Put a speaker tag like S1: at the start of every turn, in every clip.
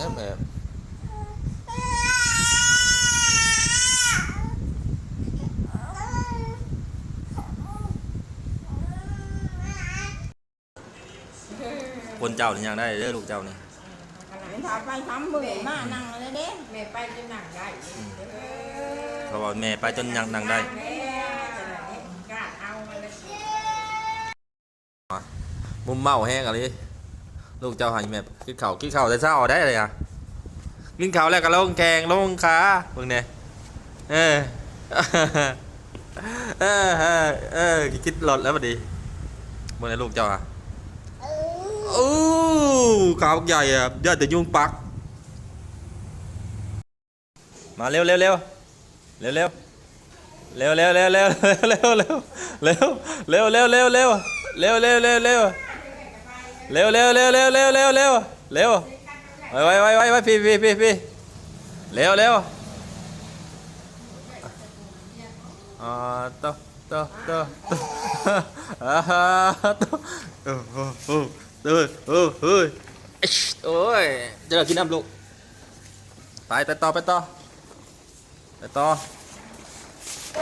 S1: แอบแอบคนเจ้านี่ยังได้เด้อลูกเจ้านี่
S2: ถาไปทำมือมากนั่งเลยเด้
S3: แม่ไปจนนั่งได้เขา
S1: บอกแม่ไปจนยังนั่งได้
S3: มุมเมา
S1: แห้งอะไร ลูกเจ้าหายแม่กินเข่ากินเข่าแต่เศร้าได้เลยอะกินเข่าแล้วก็ลงแขงลงขาเบิ่งเนี่ยเออเออเอออคิดหลอดแล้วพอดีเบิ่งเนี่ยลูกเจ้าอะโอ้ข่าวใหญ่อะยอดแต่ยุ่งปัก มาเร็วเร็วเร็วเร็วเร็วเร็วเร็วเร็วเร็วเร็วเร็วเร็วเร็วเร็วเร็วเร็วเร็วเร็ว เร็วเร็วเร็วเร็วเร็วเร็วเร็วเร็วไว้ไว้ไว้ไว้ไว้พี่พี่พี่พี่เร็วเร็วอ่าโตโตโตอ่าโตโอ้โหโอ้โหโอ้โหโอ้ยเดี๋ยวกินน้ำลูกไปไปต่อไปต่อไปต่อ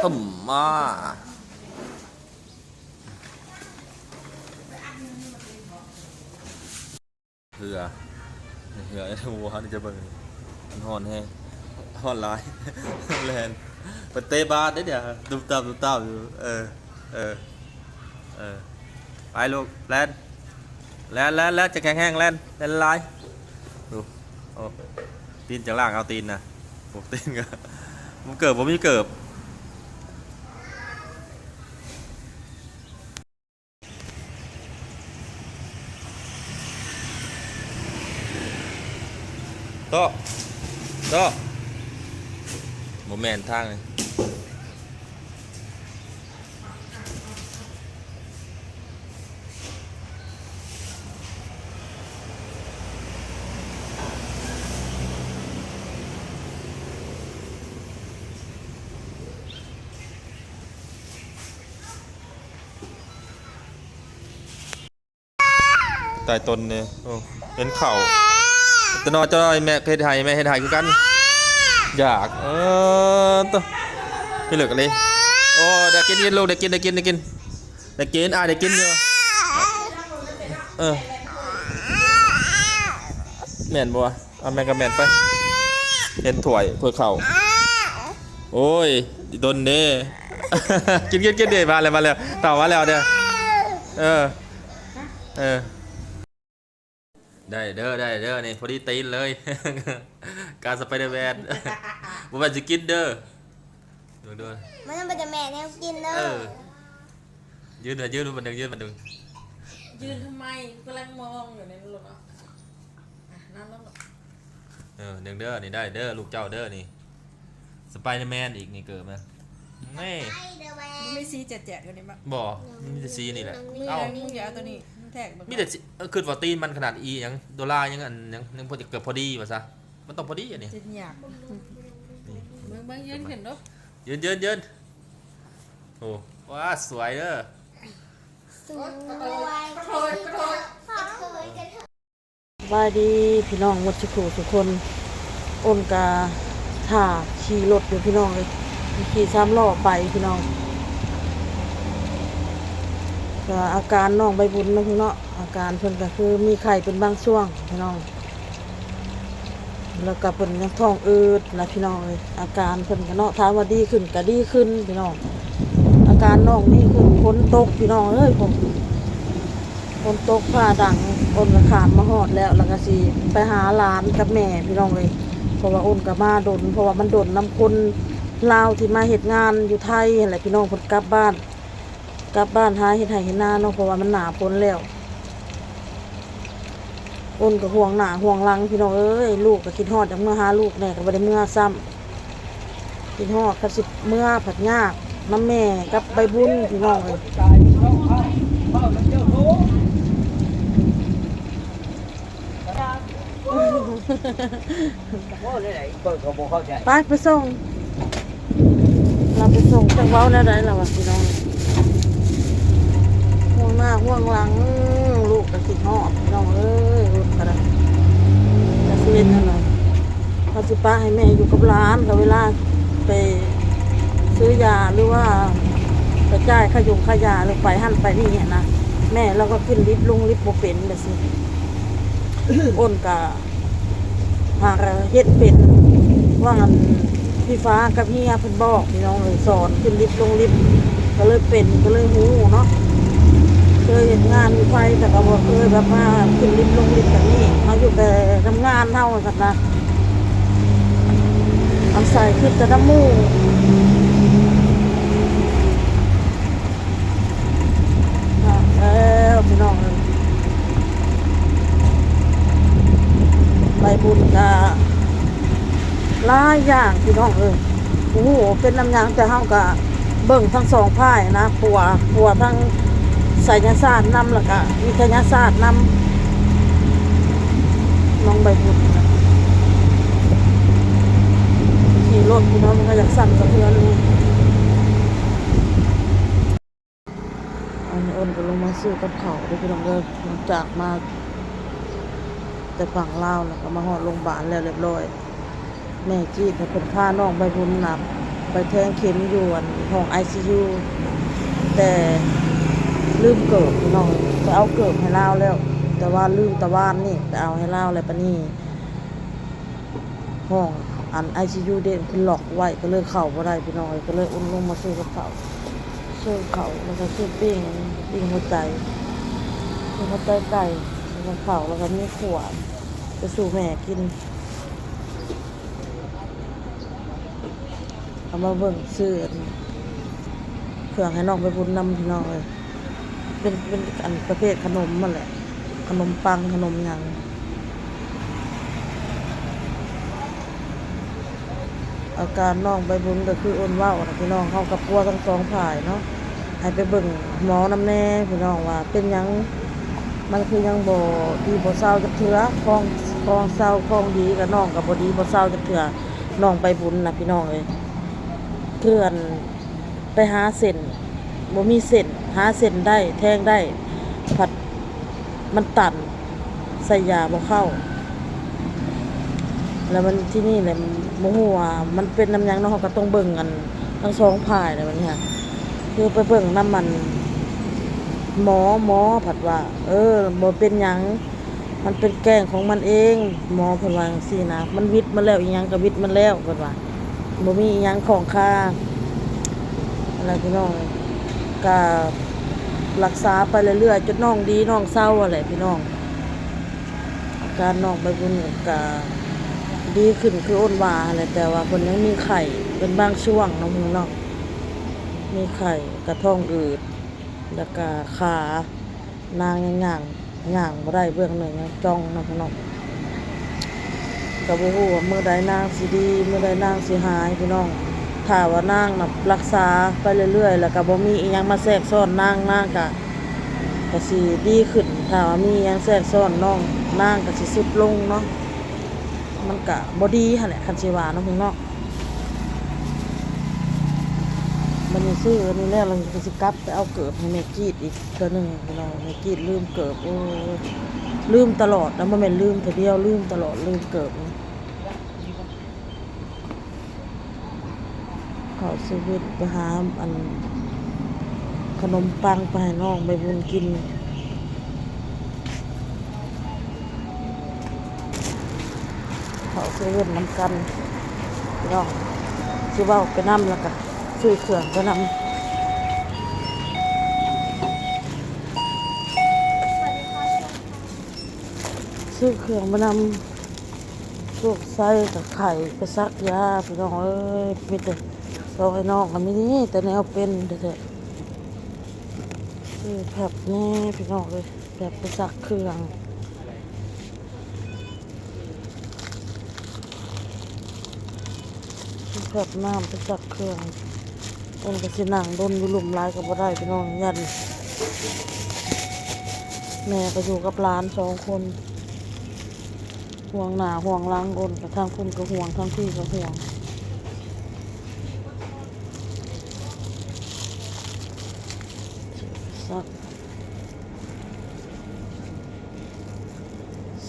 S1: ผมมา เหือเหือไอ้วัวนี่จะเบิ่งมันห่อนแห้งห่อนหลายแลนเปิดเตะบาสได้เดี๋ยวดุมตามดุมตามอยู่เออเออเออไปลูกแลนแลนแลนแลนจะแข็งแห้งแลนแลนลายดูโอ้ตีนจากล่างเอาตีนนะโอ้ตีนก็ผมเกิบผมม่เกิบ โตโตโมแมนทางเลยใต้ต้นเนี่ยเห็นเข่า แตนอนจะนอยแม่เฮ็ดไทยแม่เฮ็ดไทยคือกัน อยากเออตัวไม่เหลือกันเลยโอ้เดี๋ยวกินกินลูกเดี๋ยวกินเดี๋ยวกินเดี๋ยวกินเดี๋ยวกินอะเดี๋ยวกินเยอะเออแม่นบัวเอาแม่นกับแม่นไปเห็นถ้วยถ้วยเข่าโอ้ยโดนเด้กินกินกินเดี๋ยวมาเลยมาเลยต่อมาแล้วเดี๋ยวเออเออ ได้เด้อได้เด้อนี่พอดีตีนเลย การสไปเดอร์แมนบ่แม่นสิกินเด้อดูด้วย
S4: มันต้องเป็นแต่แม่เนี่ยกินเด้
S1: เอ
S4: อ
S1: อยืนเถอะยืนดูมันดึงยืนมันดึง
S3: ยืนทำไมกำลังมองอยู่ในรถอะอะนั่งแล้ว
S1: เออดึงเด้อนี่ได้เด้อลูกเจ้าเด้อนี่สไปเดอร์แมนอีกนี่เกิดมาแม่
S4: ไอเดอร์แมน
S3: ไม่ซีแจกๆกันนี่มั้ง
S1: บ่มีแต่ซีนี่แหละ
S3: มึง
S1: เอ้า
S3: มึงอย่าเอาตัวนี้มึง แทก
S1: มีแต่ซีเออคือว่าตีนมันขนาดอีหยังดอลลาร์ยังอันยังยังพอจะเกือบพอดีว่าซะมันต้องพอดีอันนี้
S3: จะอยากมึงมึงยืนขึ้นเนาะ
S1: ยืนยืนยืนโอ้ว้าสวยเด้อ
S4: สวยกระโดดกระโดดกระโดดกระโดด
S5: บายดีพี่น้องหมดสุขทุกคนอ้นกาถ่าขี่รถอยู่พี่น้องเลยขี่ซ้ำล้อไปพี่น้อง ก็อาการน้องใบบุญนะพี่เนาะอาการเพิ่นก็คือมีไข้เป็นบางช่วงพี่น้อง แล้วก็เพิ่นยังท้องอืดนะพี่น้องเลยอาการเพิ่นก็เนาะถามว่าดีขึ้นก็ดีขึ้นพี่น้อง อาการน้องนี่คือฝนตกพี่น้องเอ้ยผมฝนตกฟ้าดังอ้นก็ขามมาหอดแล้วแล้วก็สิไปหาหลานกับแม่พี่น้องเลยเพราะว่าอ้นก็มาดนเพราะว่ามันดนน้ำคนลาวที่มาเฮ็ดงานอยู่ไทยอะไรพี่น้องเพิ่นกลับบ้าน กลับบ้านหาเฮ็ดไร่เฮ็ดนาเนาะเพราะว่ามันหนาฝนแล้วอ้นก็ห่วงหน้าห่วงหลังพี่น้องเอ้ยลูกก็คิดฮอดจากเมื่อหาลูกแน่ก็บ่ได้เมื่อซ้ำคิดฮอดก็สิเมื่อผัดยากน้ำแม่กับใบบุญพี่น้องเอ้ยไปไปส่ง เราไปส่งจังเว้าแนวใดล่ะวะพี่น้อง ห่วงหน้าห่วงหลัง ลูกกระสิหอบน้องเอ้ยลูกกระดกระสิเวนนั่นน่ะสิป้าให้แม่อยู่กับร้านกับเวลาไปซื้อยาหรือว่าไปจ่ายขยุงขายาหรือไปหั่นไปนี่เนี่ยนะแม่เราก็ขึ้นลิฟต์ลงลิฟต์บ่เป็นแบบสิอ้นกะหากเฮ็ดเป็นว่างันพี่ฟ้ากับพี่ยาเพิ่นบอกพี่น้องเลยสอนขึ้นลิฟต์ลงลิฟต์ก็เลยเป็นก็เลยหูเนาะเคยเห็นงานอยู่ ไฟแต่ก็บ่เคยแบบมาขึ้นลิฟต์ลงลิฟต์แบบนี้มาอยู่แต่ทำงานเท่ากันนะอันใส่ขึ้นแต่น้ำมูกแล้วพี่น้องเลยใบบุญกะหลายอย่างพี่น้องเอ้ยโอ้โหเป็นน้ำยางแต่เฮากะเบิ่งทั้งสองพ่ายนะปัวปัวทั้ง ไสยศาสตร์นำแล้วก็วิทยาศาสตร์นำน้องใบบุญนขี่รถพี่น้องมันก็อยากสั่นสะเทือนนี่อันนี้อ้นก็ลงมาซื้อกับเขาเด้วยพี่น้องเด้อหลังจากมาแต่ฝั่งลาวแล้วก็มาหอดโรงพยาบาลแล้วเรียบร้อย แม่จีดให้เพิ่นพาน้องไปบุญนับไปแทงเข็มอยู่อันห้องไอซียูแต่ ลืมเกิบพี่น้องไปเอาเกิบให้เล่าแล้ว แต่ว่าลืมตะวานนี่ไปเอาให้เล่าวแล้วปะนี่ห้องอันไอซียูเด่นคือหลอกไว้ก็เลยเข้าบ่ได้พี่น้องก็เลยอุ่นลงมาซื้อกับเขาซื้อเขาแล้วก็ซื้อปิ้งปิ้งหัวใจปิ้งหัวใจไก่แล้วก็เขาแล้วก็มีขวานไปสู่แม่กินเอามาเบิ่งซื้อเครื่องให้น้องไปบุญนำพี่น้องเลย เป็นเป็นอันประเภทขนมมันแหละ ขนมปังขนมยังอาการน้องใบบุญก็คืออ้นว้านะพี่น้องเข้ากับพัวทั้งสองฝ่ายเนาะให้ไปเบิ่งหมอน้ำแน่พี่น้องว่า เป็นยังมันคือยังบ่ดีบ่เศร้าจักเทื่อคลองคลองเศร้าคลองดีกับน้องกับบ่ดีบ่เศร้าจักเทื่อน้องไปบุญนะพี่น้องเอ้ยเพื่อนไปหาเส้น บ่มีเส้นหาเส้นได้ แทงได้ ผัดมันตันใส่ยาบ่เข้า แล้วมันที่นี่แหละบ่ฮู้ว่ามันเป็นน้ำยังเนาะเราก็ต้องเบิ่งกันทั้งสองฝ่ายเลยวันนี้ค่ะคือไปเบิ่งน้ำมัน หมอหมอผัดว่า เออบ่เป็นหยังมันเป็นแกงของมันเอง หมอเพิ่นว่าจังซี่นะมันวิทย์มาแล้วอีหยังก็วิทย์มันแล้วเพิ่นว่าบ่มีอีหยังของค่าอะไรพี่น้อง ก็รักษาไปเรื่อยๆจนน้องดีน้องเศร้าอะไรพี่น้อง อาการน้องไปบุญก็ดีขึ้นคืออ้นวาอะไรแต่ว่าเพิ่นยังมีไข่เป็นบางช่วงนาะพี่น้องมีไข่กระท้องอืดแล้วก็ขานางย่างย่างบ่ได้เบื้องหนึ่งจ้องนาะพี่น้องก็บ่ฮู้ว่ามื้อใดนางสิดีเมื้อใดนางสิหายพี่น้อง ถ้าว่านางน่ะรักษาไปเรื่อยๆ แล้วก็บ่มีอีหยังมาแทรกซ้อนนางนางก็ก็สิดีขึ้นถ้าว่ามีอีหยังแทรกซ้อนน้องนางก็สิสุดลงเนาะมันก็บ่ดีหั่นแหละคันสิว่าเนาะพี่น้องมันมีซื้ออันนี้แล้วเราจะสิกลับไปเอาเกิบให้แม่กีดอีกเทื่อหนึงพี่น้องแม่กีดลืมเกิบโอ้ลืมตลอดนะมันเป็นลืมแต่เดียวลืมตลอดลืมเกิบนี่ เขาซื้อเวทไปหาอัน ขนมปังไปให้น้องไปบุญกินเขาซื้อเวทน้ำกันพี่น้องซื้อเบ้าไปน้ำแล้วกันซื้อเครื่องไปน้ำซื้อเครื่องมานำพวกไส้กับไข่ไปซักยาพี่น้องเอ้ยมีแต่ ซอยน้องก็มีนี่แต่แนวเป็นเถอคือแผบแน่พี่น้องเลยแผบไปซักเครื่องแผบน้ำไปซักเครื่องต้นก็สินั่งดนอยู่หลุมร้ายก็บ่ได้พี่น้องยันแม่ก็อยู่กับหลานสองคนห่วงหนาห่วงหลังโอนกับทางคุณก็ห่วงทางพี่ก็ห่วง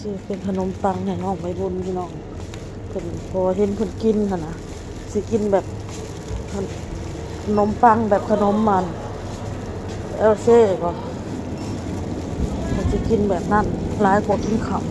S5: ซื้อเป็นขนมปังให้น้องไปบุญพี่น้องเป็นพอเห็นคนกินหั่นน่ะสิกินแบบขนมปังแบบขนมมันเอลเซ่ก็จะกินแบบนั้นหลายกว่ากินข้าว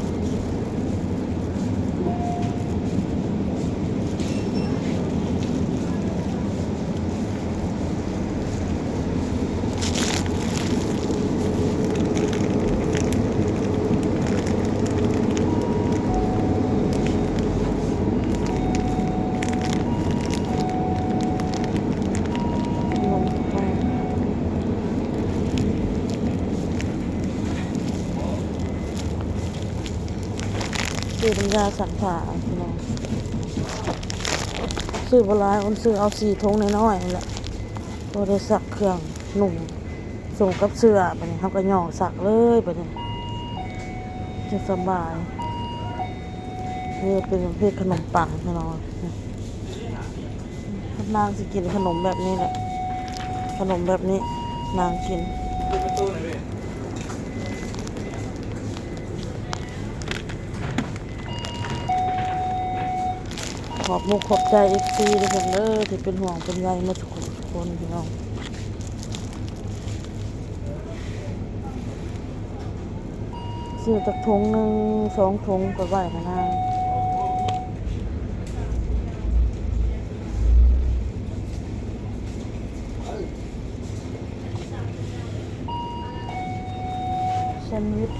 S5: ขนมปัง นยาสักผ้าพี่น้องซื้อบลายคนซื้อเอาสี่ทงน้อยๆแหละพอได้สักเครื่องหนุ่มส่งกับเสื้อไปนี่เขาก็ย่อสักเลยไปนี่จะสบายนี่เป็นประเภทขนมปังพี่น้องนี่นางสิกินขนมแบบนี้แหละขนมแบบนี้นางกิน ขอบมุกขอบใจเอฟซีด้วยกันเด้อที่เป็นห่วงเป็นใยมาทุกคนทุกคนพี่น้องซื้อจากถุงหนึ่งสองถุงก็ไหวนะนางแซนด์วิช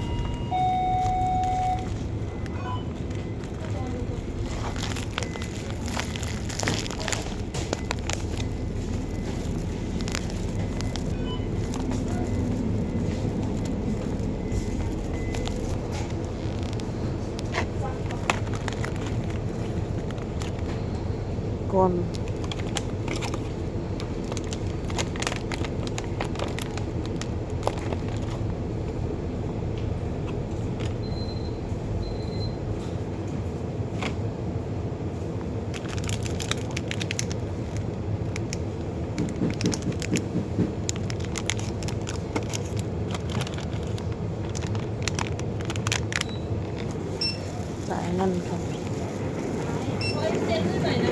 S5: ก่อนสายนั่นค่ะ
S3: โอ้ยเซ็นให้หน่อยนะ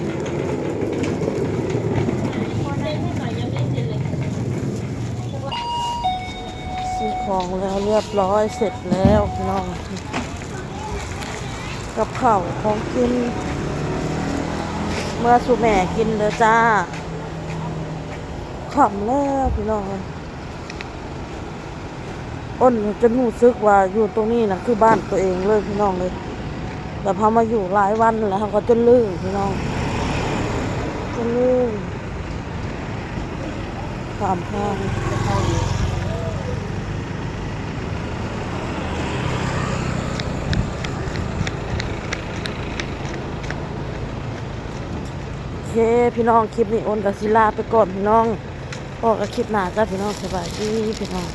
S3: เซ็นให้หน่อยยังไม่เซ็นเลย
S5: ซื้อ ของแล้วเรียบร้อยเสร็จแล้วพี่น้องกับข้าวของกิน เมื่อสุแม่กินเด้อจ้าขำแล้วพี่น้องอ้นจนรู้สึกว่าอยู่ตรงนี้นะคือบ้านตัวเองเลยพี่น้องเลยแต่พอมาอยู่หลายวันแล้วเขาก็จนลืมพี่น้องจนลืมความพาง เคพี่น้องคลิปนี้โอนกับศิลาไปก่อนพี่น้องพอกับคลิปหน้าจ้าพี่น้องสบายดีพี่น้อง